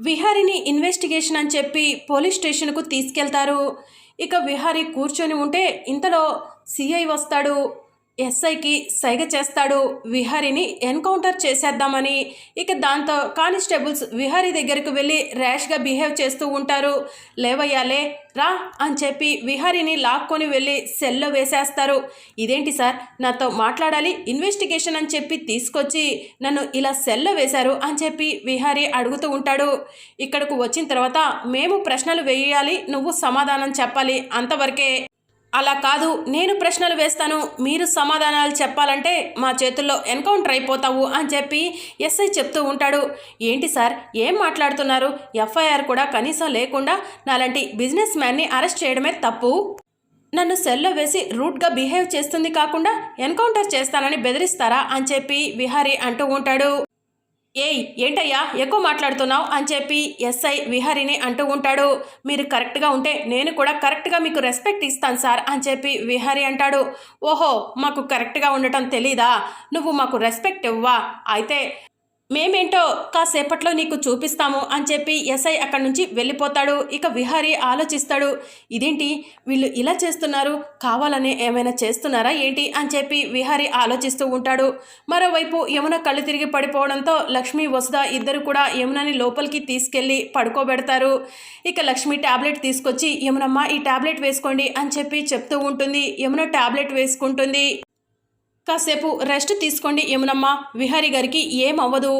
విహారిని investigation అని చెప్పి police స్టేషన్కు తీసుకెళ్తారు. ఇక విహారి కూర్చొని ఉంటే ఇంతలో సిఐ వస్తాడు. ఎస్ఐకి సైగ చేస్తాడు. విహారిని ఎన్కౌంటర్ చేసేద్దామని. ఇక దాంతో కానిస్టేబుల్స్ విహారీ దగ్గరకు వెళ్ళి ర్యాష్గా బిహేవ్ చేస్తూ ఉంటారు. లేవయ్యాలే రా అని చెప్పి విహారీని లాక్కొని వెళ్ళి సెల్లో వేసేస్తారు. ఇదేంటి సార్ నాతో మాట్లాడాలి ఇన్వెస్టిగేషన్ అని చెప్పి తీసుకొచ్చి నన్ను ఇలా సెల్లో వేశారు అని చెప్పి విహారీ అడుగుతూ ఉంటాడు. ఇక్కడకు వచ్చిన తర్వాత మేము ప్రశ్నలు వేయాలి నువ్వు సమాధానం చెప్పాలి అంతవరకే. అలా కాదు నేను ప్రశ్నలు వేస్తాను మీరు సమాధానాలు చెప్పాలంటే మా చేతుల్లో ఎన్కౌంటర్ అయిపోతావు అని చెప్పి ఎస్ఐ చెప్తూ ఉంటాడు. ఏంటి సార్ ఏం మాట్లాడుతున్నారు? ఎఫ్ఐఆర్ కూడా కనీసం లేకుండా నాలాంటి బిజినెస్ మ్యాన్ని అరెస్ట్ చేయడమే తప్పు. నన్ను సెల్లో వేసి రూట్గా బిహేవ్ చేస్తుంది కాకుండా ఎన్కౌంటర్ చేస్తానని బెదిరిస్తారా అని చెప్పి విహారీ అంటూ ఉంటాడు. ఏయ్ ఏంటయ్యా? ఎక్కువ మాట్లాడుతున్నావు అని చెప్పి ఎస్ఐ విహారిని అంటూ ఉంటాడు. మీరు కరెక్ట్గా ఉంటే నేను కూడా కరెక్ట్గా మీకు రెస్పెక్ట్ ఇస్తాను సార్ అని చెప్పి విహారి అంటాడు. ఓహో మాకు కరెక్ట్గా ఉండటం తెలీదా? నువ్వు మాకు రెస్పెక్ట్ ఇవ్వా అయితే మేమేంటో కాసేపట్లో నీకు చూపిస్తాము అని చెప్పి ఎస్ఐ అక్కడి నుంచి వెళ్ళిపోతాడు. ఇక విహారీ ఆలోచిస్తాడు. ఇదేంటి? వీళ్ళు ఇలా చేస్తున్నారు? కావాలని ఏమైనా చేస్తున్నారా ఏంటి? అని చెప్పి విహారీ ఆలోచిస్తూ ఉంటాడు. మరోవైపు యమున కళ్ళు తిరిగి పడిపోవడంతో లక్ష్మి వసుద ఇద్దరు కూడా యమునని లోపలికి తీసుకెళ్ళి పడుకోబెడతారు. ఇక లక్ష్మి టాబ్లెట్ తీసుకొచ్చి యమునమ్మ ఈ టాబ్లెట్ వేసుకోండి అని చెప్పి చెప్తూ ఉంటుంది. యమున టాబ్లెట్ వేసుకుంటుంది. కాసేపు రెస్ట్ తీసుకోండి యమునమ్మ. విహారీ గారికి ఏమవ్వదు.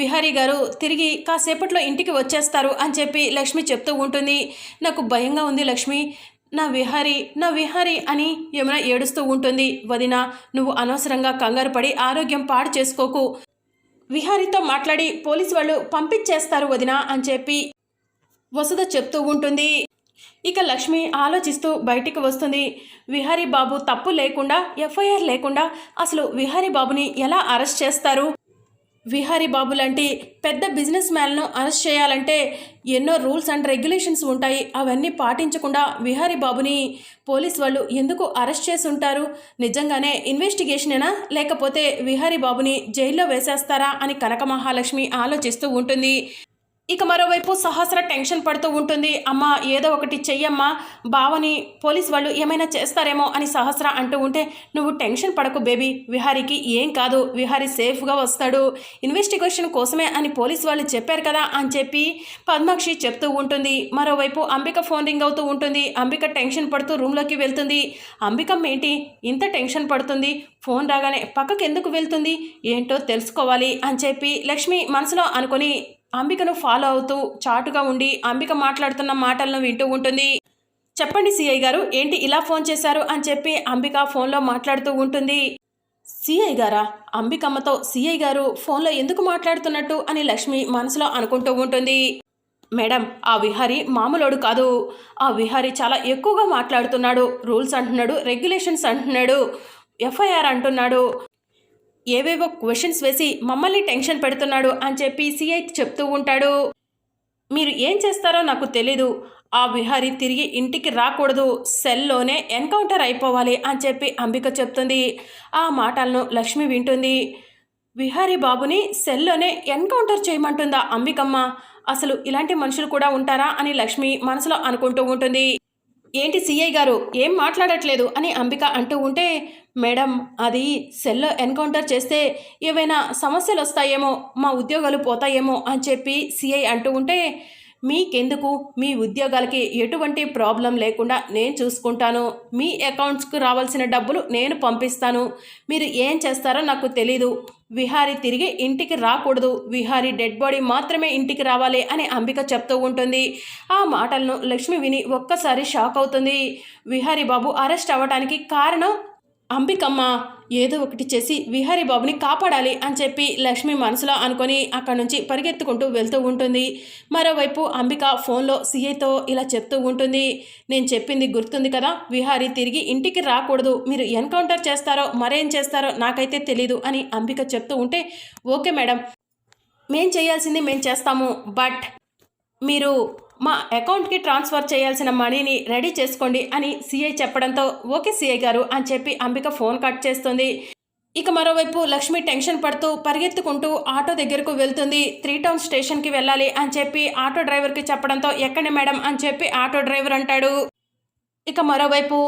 విహారీ గారు తిరిగి కాసేపట్లో ఇంటికి వచ్చేస్తారు అని చెప్పి లక్ష్మి చెప్తూ ఉంటుంది. నాకు భయంగా ఉంది లక్ష్మి. నా విహారీ నా విహారీ అని యమున ఏడుస్తూ ఉంటుంది. వదిన నువ్వు అనవసరంగా కంగారు పడి ఆరోగ్యం పాడు చేసుకోకు. విహారీతో మాట్లాడి పోలీసు వాళ్ళు పంపించేస్తారు వదిన అని చెప్పి వసుధ చెప్తూ ఉంటుంది. ఇక లక్ష్మి ఆలోచిస్తూ బయటికి వస్తుంది. విహారీ బాబు తప్పు లేకుండా ఎఫ్ఐఆర్ లేకుండా అసలు విహారీ బాబుని ఎలా అరెస్ట్ చేస్తారు? విహారీ బాబు లాంటి పెద్ద బిజినెస్ మ్యాన్ను అరెస్ట్ చేయాలంటే ఎన్నో రూల్స్ అండ్ రెగ్యులేషన్స్ ఉంటాయి. అవన్నీ పాటించకుండా విహారీ బాబుని పోలీస్ వాళ్ళు ఎందుకు అరెస్ట్ చేసి ఉంటారు నిజంగానే ఇన్వెస్టిగేషనేనా? లేకపోతే విహారీ బాబుని జైల్లో వేసేస్తారా అని కనక మహాలక్ష్మి ఆలోచిస్తూ ఉంటుంది. ఇక మరోవైపు సహస్ర టెన్షన్ పడుతూ ఉంటుంది. అమ్మ ఏదో ఒకటి చెయ్యమ్మా. బావని పోలీస్ వాళ్ళు ఏమైనా చేస్తారేమో అని సహస్ర అంటూ ఉంటే నువ్వు టెన్షన్ పడకు బేబీ. విహారీకి ఏం కాదు. విహారీ సేఫ్గా వస్తాడు. ఇన్వెస్టిగేషన్ కోసమే అని పోలీస్ వాళ్ళు చెప్పారు కదా అని చెప్పి పద్మాక్షి చెప్తూ ఉంటుంది. మరోవైపు అంబిక ఫోన్ రింగ్ అవుతూ ఉంటుంది. అంబిక టెన్షన్ పడుతూ రూమ్లోకి వెళ్తుంది. అంబికమ్మ ఏంటి? ఇంత టెన్షన్ పడుతుంది. ఫోన్ రాగానే పక్కకు ఎందుకు వెళ్తుంది? ఏంటో తెలుసుకోవాలి అని చెప్పి లక్ష్మి మనసులో అనుకొని అంబికను ఫాలో అవుతూ చాటుగా ఉండి అంబిక మాట్లాడుతున్న మాటలను వింటూ ఉంటుంది. చెప్పండి సిఐ గారు ఏంటి ఇలా ఫోన్ చేశారు అని చెప్పి అంబిక ఫోన్లో మాట్లాడుతూ ఉంటుంది. సిఐ గారా? అంబికమ్మతో సిఐ గారు ఫోన్లో ఎందుకు మాట్లాడుతున్నట్టు అని లక్ష్మి మనసులో అనుకుంటూ ఉంటుంది. మేడం ఆ విహారి మామూలోడు కాదు. ఆ విహారి చాలా ఎక్కువగా మాట్లాడుతున్నాడు. రూల్స్ అంటున్నాడు రెగ్యులేషన్స్ అంటున్నాడు ఎఫ్ఐఆర్ అంటున్నాడు. ఏవేవో క్వశ్చన్స్ వేసి మమ్మల్ని టెన్షన్ పెడుతున్నాడు అని చెప్పి సిఐ చెప్తూ ఉంటాడు. మీరు ఏం చేస్తారో నాకు తెలీదు. ఆ విహారి తిరిగి ఇంటికి రాకూడదు. సెల్లోనే ఎన్కౌంటర్ అయిపోవాలి అని చెప్పి అంబిక చెప్తుంది. ఆ మాటలను లక్ష్మి వింటుంది. విహారీ బాబుని సెల్లోనే ఎన్కౌంటర్ చేయమంటుందా అంబికమ్మ? అసలు ఇలాంటి మనుషులు కూడా ఉంటారా అని లక్ష్మి మనసులో అనుకుంటూ ఉంటుంది. ఏంటి సిఐ గారు? ఏం మాట్లాడట్లేదు? అని అంబిక అంటూ ఉంటే మేడం అది సెల్లో ఎన్కౌంటర్ చేస్తే ఏవైనా సమస్యలు వస్తాయేమో మా ఉద్యోగాలు పోతాయేమో అని చెప్పి సిఐ అంటూ ఉంటే మీకెందుకు? మీ ఉద్యోగాలకి ఎటువంటి ప్రాబ్లం లేకుండా నేను చూసుకుంటాను. మీ అకౌంట్స్కు రావాల్సిన డబ్బులు నేను పంపిస్తాను. మీరు ఏం చేస్తారో నాకు తెలీదు. విహారీ తిరిగి ఇంటికి రాకూడదు. విహారీ డెడ్ బాడీ మాత్రమే ఇంటికి రావాలి అని అంబిక చెప్తూ ఉంటుంది. ఆ మాటలను లక్ష్మి విని ఒక్కసారి షాక్ అవుతుంది. విహారీ బాబు అరెస్ట్ అవ్వడానికి కారణం అంబికమ్మ ఏదో ఒకటి చేసి విహారీ బాబుని కాపాడాలి అని చెప్పి లక్ష్మి మనసులో అనుకొని అక్కడి నుంచి పరిగెత్తుకుంటూ వెళ్తూ ఉంటుంది. మరోవైపు అంబిక ఫోన్లో సీఐతో ఇలా చెప్తూ ఉంటుంది. నేను చెప్పింది గుర్తుంది కదా విహారీ తిరిగి ఇంటికి రాకూడదు. మీరు ఎన్కౌంటర్ చేస్తారో మరేం చేస్తారో నాకైతే తెలీదు అని అంబిక చెప్తూ ఉంటే ఓకే మేడం మేం చేయాల్సింది మేం చేస్తాము బట్ మీరు మా అకౌంట్కి ట్రాన్స్ఫర్ చేయాల్సిన మనీని రెడీ చేసుకోండి అని సీఐ చెప్పడంతో ఓకే సీఐ గారు అని చెప్పి అంబిక ఫోన్ కట్ చేస్తుంది. ఇక మరోవైపు లక్ష్మి టెన్షన్ పడుతూ పరిగెత్తుకుంటూ ఆటో దగ్గరకు వెళ్తుంది. త్రీ టౌన్ స్టేషన్కి వెళ్ళాలి అని చెప్పి ఆటో డ్రైవర్కి చెప్పడంతో ఎక్కడి మేడం అని చెప్పి ఆటో డ్రైవర్ అంటాడు. ఇక మరోవైపు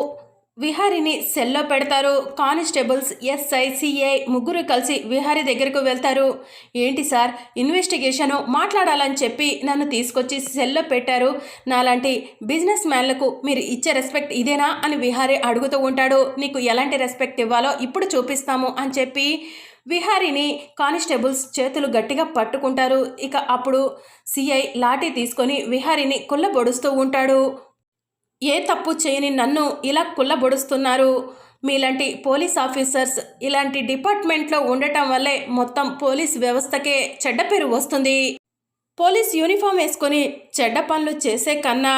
విహారిని సెల్లో పెడతారు. కానిస్టేబుల్స్ ఎస్ఐ సిఐ ముగ్గురు కలిసి విహారి దగ్గరకు వెళ్తారు. ఏంటి సార్? ఇన్వెస్టిగేషను మాట్లాడాలని చెప్పి నన్ను తీసుకొచ్చి సెల్లో పెట్టారు. నాలాంటి బిజినెస్ మ్యాన్లకు మీరు ఇచ్చే రెస్పెక్ట్ ఇదేనా అని విహారి అడుగుతూ ఉంటాడు. నీకు ఎలాంటి రెస్పెక్ట్ ఇవ్వాలో ఇప్పుడు చూపిస్తాము అని చెప్పి విహారిని కానిస్టేబుల్స్ చేతులు గట్టిగా పట్టుకుంటారు. ఇక అప్పుడు సిఐ లాఠీ తీసుకొని విహారిని కుల్లబొడుస్తూ ఉంటాడు. ఏ తప్పు చేయని నన్ను ఇలా కుల్లబొడుస్తున్నారు మీలాంటి పోలీస్ ఆఫీసర్స్ ఇలాంటి డిపార్ట్మెంట్లో ఉండటం వల్లే మొత్తం పోలీస్ వ్యవస్థకే చెడ్డ పేరు వస్తుంది. పోలీస్ యూనిఫామ్ వేసుకొని చెడ్డ పనులు చేసే కన్నా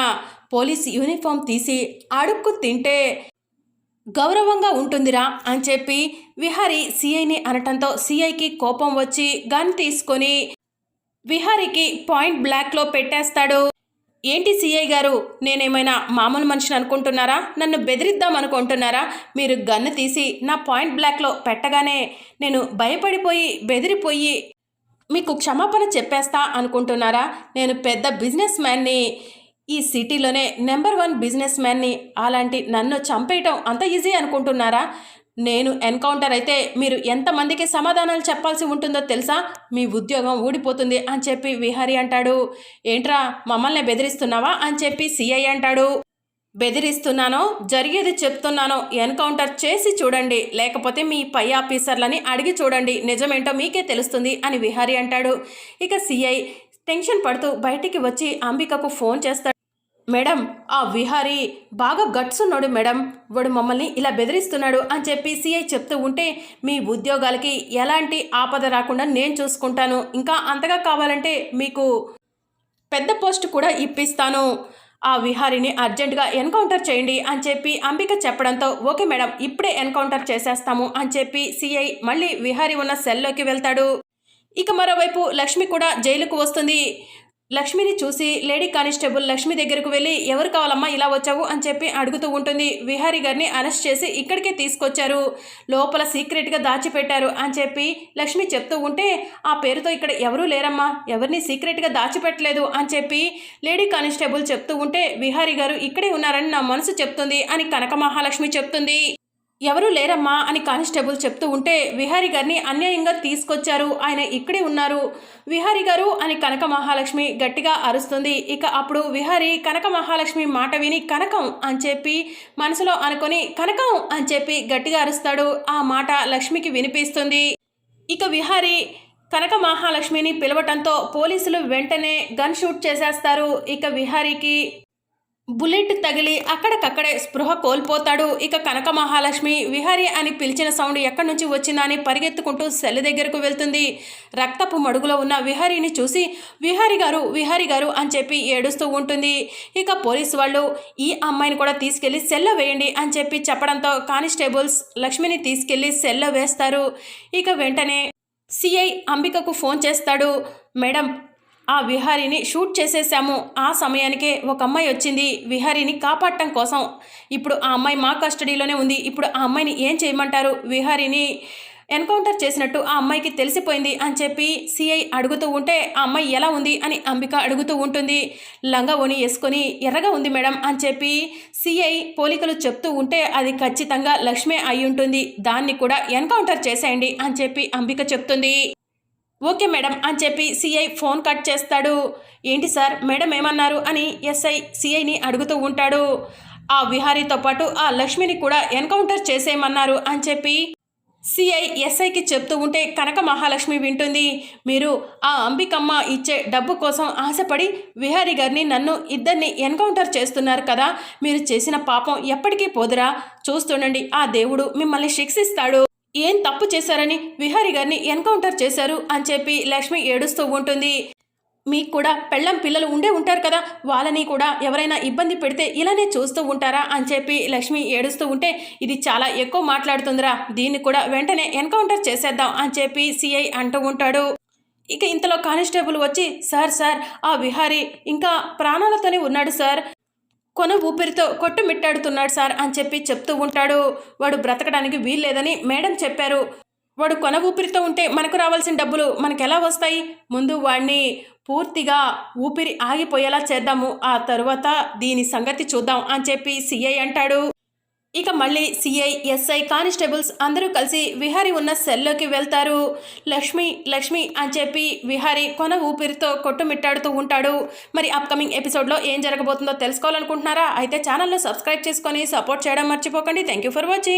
పోలీస్ యూనిఫామ్ తీసి అడుక్కు తింటే గౌరవంగా ఉంటుందిరా అని చెప్పి విహారీ సిఐని అనటంతో సిఐకి కోపం వచ్చి గన్ తీసుకొని విహారీకి పాయింట్ బ్లాక్లో పెట్టేస్తాడు. ఏంటి సిఐ గారు? నేనేమైనా మామూలు మనిషిని అనుకుంటున్నారా? నన్ను బెదిరిద్దాం అనుకుంటున్నారా? మీరు గన్ను తీసి నా పాయింట్ బ్లాక్లో పెట్టగానే నేను భయపడిపోయి బెదిరిపోయి మీకు క్షమాపణ చెప్పేస్తా అనుకుంటున్నారా? నేను పెద్ద బిజినెస్ మ్యాన్ని ఈ సిటీలోనే నెంబర్ వన్ బిజినెస్ మ్యాన్ని అలాంటి నన్ను చంపేయటం అంత ఈజీ అనుకుంటున్నారా? నేను ఎన్కౌంటర్ అయితే మీరు ఎంతమందికి సమాధానాలు చెప్పాల్సి ఉంటుందో తెలుసా? మీ ఉద్యోగం ఊడిపోతుంది అని చెప్పి విహారి అంటాడు. ఏంట్రా మమ్మల్ని బెదిరిస్తున్నావా అని చెప్పి సిఐ అంటాడు. బెదిరిస్తున్నానో జరిగేది చెప్తున్నానో ఎన్కౌంటర్ చేసి చూడండి. లేకపోతే మీ పై ఆఫీసర్లని అడిగి చూడండి. నిజమేంటో మీకే తెలుస్తుంది అని విహారి అంటాడు. ఇక సిఐ టెన్షన్ పడుతూ బయటికి వచ్చి అంబికకు ఫోన్ చేస్తాడు. మేడం ఆ విహారీ బాగా గట్స్ ఉన్నాడు మేడం. వాడు మమ్మల్ని ఇలా బెదిరిస్తున్నాడు అని చెప్పి సిఐ చెప్తూ ఉంటే మీ ఉద్యోగాలకి ఎలాంటి ఆపద రాకుండా నేను చూసుకుంటాను. ఇంకా అంతగా కావాలంటే మీకు పెద్ద పోస్ట్ కూడా ఇప్పిస్తాను. ఆ విహారిని అర్జెంటుగా ఎన్కౌంటర్ చేయండి అని చెప్పి అంబిక చెప్పడంతో ఓకే మేడం ఇప్పుడే ఎన్కౌంటర్ చేసేస్తాము అని చెప్పి సిఐ మళ్ళీ విహారి ఉన్న సెల్లోకి వెళ్తాడు. ఇక మరోవైపు లక్ష్మి కూడా జైలుకు వస్తుంది. లక్ష్మిని చూసి లేడీ కానిస్టేబుల్ లక్ష్మి దగ్గరకు వెళ్ళి ఎవరు కావాలమ్మా? ఇలా వచ్చావు? అని చెప్పి అడుగుతూ ఉంటుంది. విహారీ గారిని అరెస్ట్ చేసి ఇక్కడికే తీసుకొచ్చారు. లోపల సీక్రెట్గా దాచిపెట్టారు అని చెప్పి లక్ష్మి చెప్తూ ఉంటే ఆ పేరుతో ఇక్కడ ఎవరూ లేరమ్మా. ఎవరిని సీక్రెట్గా దాచిపెట్టలేదు? అని చెప్పి లేడీ కానిస్టేబుల్ చెప్తూ ఉంటే విహారీ గారు ఇక్కడే ఉన్నారని నా మనసు చెప్తుంది అని కనక మహాలక్ష్మి చెప్తుంది. ఎవరూ లేరమ్మా అని కానిస్టేబుల్ చెప్తూ ఉంటే విహారీ గారిని అన్యాయంగా తీసుకొచ్చారు. ఆయన ఇక్కడే ఉన్నారు. విహారీ గారు అని కనక మహాలక్ష్మి గట్టిగా అరుస్తుంది. ఇక అప్పుడు విహారీ కనక మహాలక్ష్మి మాట విని కనకం అని చెప్పి మనసులో అనుకొని కనకం అని చెప్పి గట్టిగా అరుస్తాడు. ఆ మాట లక్ష్మికి వినిపిస్తుంది. ఇక విహారీ కనక మహాలక్ష్మిని పిలవటంతో పోలీసులు వెంటనే గన్ షూట్ చేసేస్తారు. ఇక విహారీకి బుల్లెట్ తగిలి అక్కడికక్కడే స్పృహ కోల్పోతాడు. ఇక కనక మహాలక్ష్మి విహారి అని పిలిచిన సౌండ్ ఎక్కడి నుంచి వచ్చిందా అని పరిగెత్తుకుంటూ సెల్ దగ్గరకు వెళ్తుంది. రక్తపు మడుగులో ఉన్న విహారీని చూసి విహారి గారు విహారి గారు అని చెప్పి ఏడుస్తూ ఉంటుంది. ఇక పోలీసు వాళ్ళు ఈ అమ్మాయిని కూడా తీసుకెళ్ళి సెల్ల వేయండి అని చెప్పి చెప్పడంతో కానిస్టేబుల్స్ లక్ష్మిని తీసుకెళ్ళి సెల్ల వేస్తారు. ఇక వెంటనే సిఐ అంబికకు ఫోన్ చేస్తాడు. మేడం ఆ విహారిని షూట్ చేసేసాము ఆ సమయానికే ఒక అమ్మాయి వచ్చింది. విహారిని కాపాడటం కోసం. ఇప్పుడు ఆ అమ్మాయి మా కస్టడీలోనే ఉంది. ఇప్పుడు ఆ అమ్మాయిని ఏం చేయమంటారు? విహారిని ఎన్కౌంటర్ చేసినట్టు ఆ అమ్మాయికి తెలిసిపోయింది అని చెప్పి సిఐ అడుగుతూ ఉంటే ఆ అమ్మాయి ఎలా ఉంది? అని అంబిక అడుగుతూ ఉంటుంది. లంగా ఓని వేసుకొని ఎర్రగా ఉంది మేడం అని చెప్పి సిఐ పోలికలు చెప్తూ ఉంటే అది ఖచ్చితంగా లక్ష్మే అయి ఉంటుంది. దాన్ని కూడా ఎన్కౌంటర్ చేసేయండి అని చెప్పి అంబిక చెప్తుంది. ఓకే మేడం అని చెప్పి సిఐ ఫోన్ కట్ చేస్తాడు. ఏంటి సార్? మేడం ఏమన్నారు? అని ఎస్ఐ సిఐని అడుగుతూ ఉంటాడు. ఆ విహారీతో పాటు ఆ లక్ష్మిని కూడా ఎన్కౌంటర్ చేసేయమన్నారు అని చెప్పి సిఐ ఎస్ఐకి చెప్తూ ఉంటే కనక మహాలక్ష్మి వింటుంది. మీరు ఆ అంబికమ్మ ఇచ్చే డబ్బు కోసం ఆశపడి విహారి గారిని నన్ను ఇద్దరిని ఎన్కౌంటర్ చేస్తున్నారు కదా. మీరు చేసిన పాపం ఎప్పటికీ పోదురా. చూస్తుండండి ఆ దేవుడు మిమ్మల్ని శిక్షిస్తాడు. ఏం తప్పు చేశారని విహారి గారిని ఎన్కౌంటర్ చేశారు అని చెప్పి లక్ష్మి ఏడుస్తూ ఉంటుంది. మీకు కూడా పెళ్ళం పిల్లలు ఉండే ఉంటారు కదా వాళ్ళని కూడా ఎవరైనా ఇబ్బంది పెడితే ఇలానే చూస్తూ ఉంటారా అని చెప్పి లక్ష్మి ఏడుస్తూ ఉంటే ఇది చాలా ఎక్కువ మాట్లాడుతుందిరా దీన్ని కూడా వెంటనే ఎన్కౌంటర్ చేసేద్దాం అని చెప్పి సిఐ అంటూ ఉంటాడు. ఇక ఇంతలో కానిస్టేబుల్ వచ్చి సార్ సార్ ఆ విహారీ ఇంకా ప్రాణాలతోనే ఉన్నాడు సార్ కొన ఊపిరితో కొట్టుమిట్టాడుతున్నాడు సార్ అని చెప్పి చెప్తూ ఉంటాడు. వాడు బ్రతకడానికి వీల్లేదని మేడం చెప్పారు. వాడు కొన ఊపిరితో ఉంటే మనకు రావాల్సిన డబ్బులు మనకు ఎలా వస్తాయి? ముందు వాడిని పూర్తిగా ఊపిరి ఆగిపోయేలా చేద్దాము. ఆ తరువాత దీని సంగతి చూద్దాం అని చెప్పి సిఐ అంటాడు. ఇక మళ్ళీ సిఐ ఎస్ఐ కానిస్టేబుల్స్ అందరూ కలిసి విహారీ ఉన్న సెల్లోకి వెళ్తారు. లక్ష్మి లక్ష్మి అని చెప్పి విహారీ కొన ఊపిరితో కొట్టుమిట్టాడుతూ ఉంటాడు. మరి అప్కమింగ్ ఎపిసోడ్లో ఏం జరగబోతుందో తెలుసుకోవాలనుకుంటున్నారా? అయితే ఛానల్లో సబ్స్క్రైబ్ చేసుకొని సపోర్ట్ చేయడం మర్చిపోకండి. Thank you for watching